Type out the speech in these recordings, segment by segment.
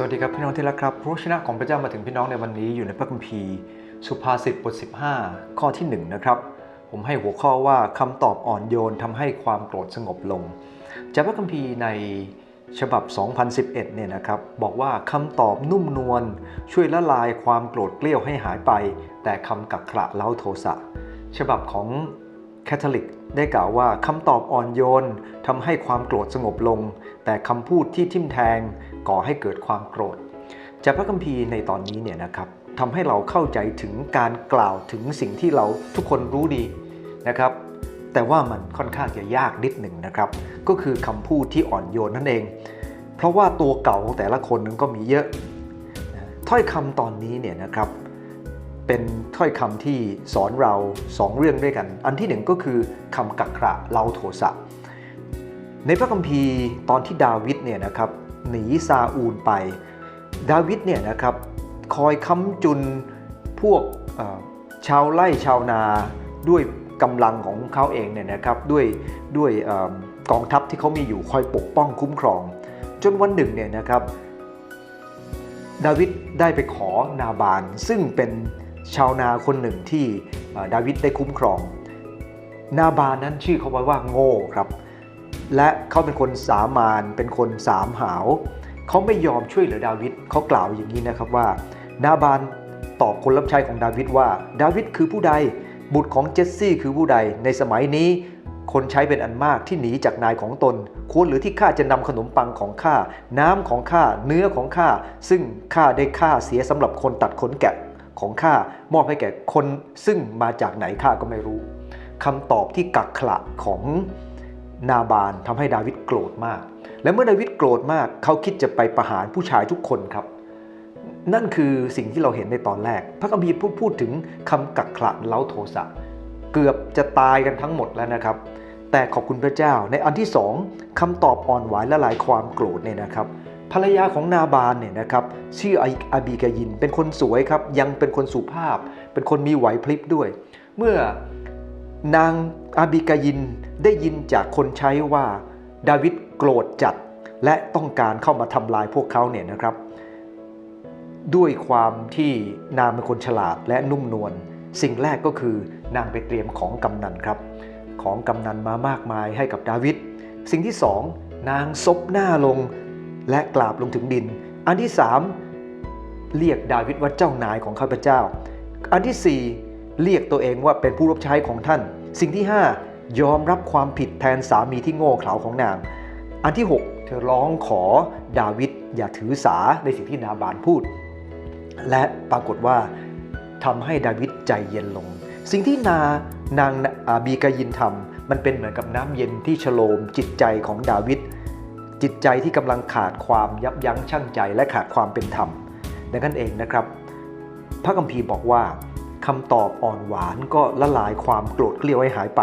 สวัสดีครับพี่น้องที่รักครับพระวจนะของพระเจ้ามาถึงพี่น้องในวันนี้อยู่ในพระคัมภีร์ สุภาษิตบท 15 ข้อที่ 1 นะครับ ผมให้หัวข้อว่าคำตอบอ่อนโยนทำให้ความโกรธสงบลง จากพระคัมภีร์ในฉบับ 2011 เนี่ยนะครับ บอกว่าคำตอบนุ่มนวลช่วยละลายความโกรธเกลี้ยวให้หายไป แต่คำกักขระเล้าโทสะฉบับของแคทอลิกได้กล่าวว่าคำตอบอ่อนโยนทำให้ความโกรธสงบลง แต่คำพูดที่ทิ่มแทง ก่อให้เกิดความโกรธ จากพระคัมภีร์ในตอนนี้เนี่ยนะครับทำให้เราเข้าใจถึงการกล่าวถึงสิ่งที่เราทุกคนรู้ดีนะครับ แต่ว่ามันค่อนข้างจะยากนิดหนึ่งนะครับ ก็คือคำพูดที่อ่อนโยนนั่นเอง เพราะว่าตัวเก่าของแต่ละคนนั้นก็มีเยอะ ถ้อยคำตอนนี้เนี่ยนะครับเป็นถ้อยคำที่สอนเราสองเรื่องด้วยกัน อันที่หนึ่งก็คือคำกักขระเล้าโทสะในพระคัมภีร์ตอนที่ดาวิดเนี่ยนะครับ หนีซาอูลไป ดาวิดเนี่ยนะครับคอยค้ำจุนพวกชาวไร่ชาวนาด้วยกำลังของเขาเองเนี่ยนะครับด้วยด้วยอกองทัพที่เขามีอยู่คอยปกป้องคุ้มครอง จนวันหนึ่งเนี่ยนะครับ ดาวิดได้ไปขอนาบาน ซึ่งเป็นชาวนาคนหนึ่งที่ดาวิดได้คุ้มครอง นาบานนั้นชื่อเขาไว้ว่าโง่ครับ และเขาเป็นคนสามานเป็นคนสามหาวเขาไม่ยอมช่วยเหลือดาวิดเขากล่าวอย่างนี้นะครับว่า นาบานตอบคนรับใช้ของดาวิดว่า ดาวิดคือผู้ใด บุตรของเจสซี่คือผู้ใด ในสมัยนี้ คนใช้เป็นอันมากที่หนีจากนายของตน ควรหรือที่ข้าจะนำขนมปังของข้า น้ำของข้า เนื้อของข้า ซึ่งข้าได้ฆ่าเสียสำหรับคนตัดขนแกะของข้ามอบให้แก่คนซึ่งมาจากไหนข้าก็ไม่รู้คำตอบที่กักขระของ นาบานทำให้ดาวิดโกรธมาก และเมื่อดาวิดโกรธมากเขาคิดจะไปประหารผู้ชายทุกคนครับ นั่นคือสิ่งที่เราเห็นในตอนแรก พระคัมภีร์พูดพูดถึงคำกักขระเล้าโทสะเกือบจะตายกันทั้งหมดแล้วนะครับ แต่ขอบคุณพระเจ้าในอันที่สองคำตอบอ่อนหวานและหลายความโกรธเนี่ยนะครับภรรยาของนาบานเนี่ยนะครับชื่ออาบีกายิน เป็นคนสวยครับ ยังเป็นคนสุภาพ เป็นคนมีไหวพริบด้วย เมื่อนางอาบิกายิน ได้ยินจากคนใช้ว่าดาวิดโกรธจัดและต้องการเข้ามาทำลายพวกเขาเนี่ยนะครับ ด้วยความที่นางเป็นคนฉลาดและนุ่มนวลสิ่งแรกก็คือนางไปเตรียมของกำนันครับ ของกำนันมามากมายให้กับดาวิดสิ่งที่สองนางซบหน้าลงและกราบลงถึงดิน อันที่สามเรียกดาวิดว่าเจ้านายของข้าพเจ้า อันที่สี่เรียกตัวเองว่าเป็นผู้รับใช้ของท่าน สิ่งที่ห้า ยอมรับความผิดแทนสามีที่โง่เขลาของนาง อันที่หกเธอร้องขอดาวิดอย่าถือสาในสิ่งที่นาบานพูด และปรากฏว่าทำให้ดาวิดใจเย็นลง สิ่งที่นานางอาบีกายินทำมันเป็นเหมือนกับน้ำเย็นที่ฉโลมจิตใจของดาวิดจิตใจที่กำลังขาดความยับยั้งชั่งใจและขาดความเป็นธรรมดังนั้นเองนะครับ พระคัมภีร์บอกว่าคำตอบอ่อนหวานก็ละลายความโกรธเกลียวให้หายไป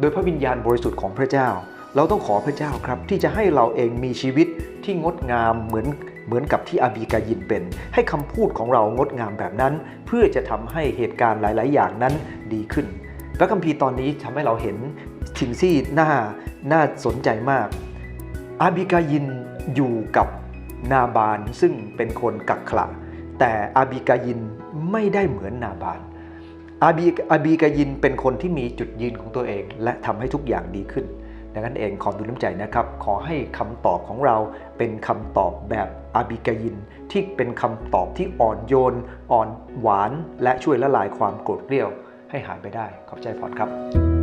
โดยพระวิญญาณบริสุทธิ์ของพระเจ้า เราต้องขอพระเจ้าครับ ที่จะให้เราเองมีชีวิตที่งดงามเหมือนเหมือนกับที่อาบีกายินเป็น ให้คำพูดของเรางดงามแบบนั้น เพื่อจะทำให้เหตุการณ์หลาย ๆ อย่างนั้นดีขึ้น พระคัมภีร์ตอนนี้ทำให้เราเห็นสิ่งที่น่าน่าสนใจมาก อาบิกายินอยู่กับนาบานซึ่งเป็นคนกักขระแต่อาบิกายินไม่ได้เหมือนนาบาน อาบีอาบีกายินเป็นคนที่มีจุดยืนของตัวเอง และทำให้ทุกอย่างดีขึ้นดังนั้นเองขอดูน้ำใจนะครับ ขอให้คำตอบของเราเป็นคำตอบแบบอาบิกายิน ที่เป็นคำตอบที่อ่อนโยน อ่อนหวาน และช่วยละลายความโกรธเกรี้ยวให้หายไปได้ ขอบใจพอดครับ